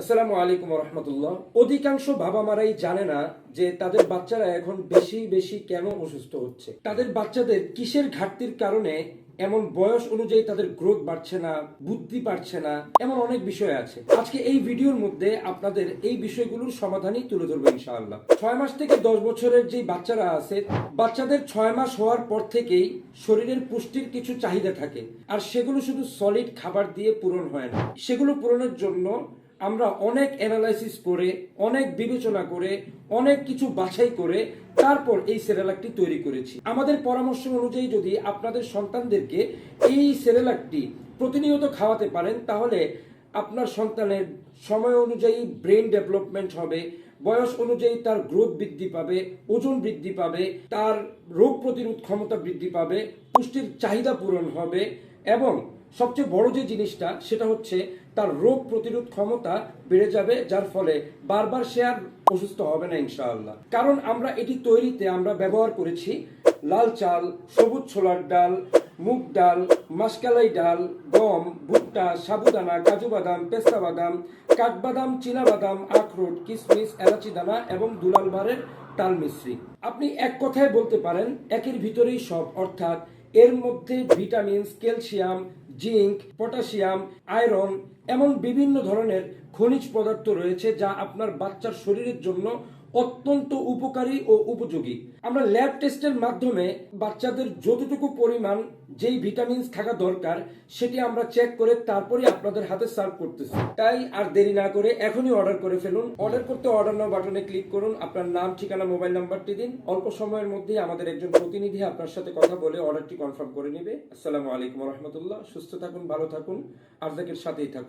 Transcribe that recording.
আসসালামু আলাইকুম রহমতুল্লাহ। অধিকাংশ বাবা মারাই জানে না যে তাদের বাচ্চারা এখন বেশি বেশি কেন অসুস্থ হচ্ছে। তাদের বাচ্চাদের কিসের ঘাটতির কারণে এমন বয়স অনুযায়ী তাদের গ্রোথ বাড়ছে না, বুদ্ধি পারছে না, এমন অনেক বিষয় আছে। আজকে এই ভিডিওর মধ্যে আপনাদের এই বিষয়গুলোর সমাধানই তুলে ধরবো ইনশাআল্লাহ। ছয় মাস থেকে দশ বছরের যে বাচ্চারা আছে, বাচ্চাদের ছয় মাস হওয়ার পর থেকেই শরীরের পুষ্টির কিছু চাহিদা থাকে। আর সেগুলো শুধু সলিড খাবার দিয়ে পূরণ হয় না। সেগুলো পূরণের জন্য আমরা অনেক অ্যানালাইসিস করে, অনেক বিবেচনা করে, অনেক কিছু বাছাই করে তারপর এই সেরেলাকটি তৈরি করেছি। আমাদের পরামর্শ অনুযায়ী যদি আপনাদের সন্তানদেরকে এই সেরেলাকটি প্রতিনিয়ত খাওয়াতে পারেন, তাহলে আপনার সন্তানের সময় অনুযায়ী ব্রেন ডেভেলপমেন্ট হবে, বয়স অনুযায়ী তার গ্রোথ বৃদ্ধি পাবে, ওজন বৃদ্ধি পাবে, তার রোগ প্রতিরোধ ক্ষমতা বৃদ্ধি পাবে, পুষ্টির চাহিদা পূরণ হবে এবং সবচেয়ে বড় যে জিনিসটা, সেটা হচ্ছে তার রোগ প্রতিরোধ ক্ষমতা বেড়ে যাবে, যার ফলে বারবার সে আর অসুস্থ হবে না ইনশাআল্লাহ। কারণ আমরা এটি তৈরিতে আমরা ব্যবহার করেছি লাল চাল, সবুজ ছোলার ডাল, মুগ ডাল, মাসকালাই ডাল, গম, ভুট্টা, সাবুদানা, কাজু বাদাম, পেস্তা বাদাম, কাঠবাদাম বাদাম আখরোট কিশমিশ এলাচি দানা এবং দুলাল বারের তাল মিশ্রি। আপনি এক কথায় বলতে পারেন, একের ভিতরেই সব, অর্থাৎ এর মধ্যে vitamin calcium zinc potassium iron এমন বিভিন্ন ধরনের খনিজ পদার্থ রয়েছে যা আপনার বাচ্চার শরীরের জন্য অত্যন্ত উপকারী ও উপযোগী। আমরা ল্যাব টেস্টের মাধ্যমে বাচ্চাদের যতটুকু পরিমাণ যেই ভিটামিনস থাকা দরকার, সেটি আমরা চেক করে তারপরে আপনাদের হাতে সার্ভ করতেছি। তাই আর দেরি না করে এখনই অর্ডার করে ফেলুন। অর্ডার করতে অর্ডার নাও বাটনে ক্লিক করুন। আপনার নাম, ঠিকানা মোবাইল নাম্বারটি দিন। অল্প সময়ের মধ্যেই আমাদের একজন প্রতিনিধি আপনার সাথে কথা বলে অর্ডারটি কনফার্ম করে নেবে। আসসালামু আলাইকুম রহমতুল্লাহ। সুস্থ থাকুন, ভালো থাকুন, আরজাকের সাথেই থাকুন।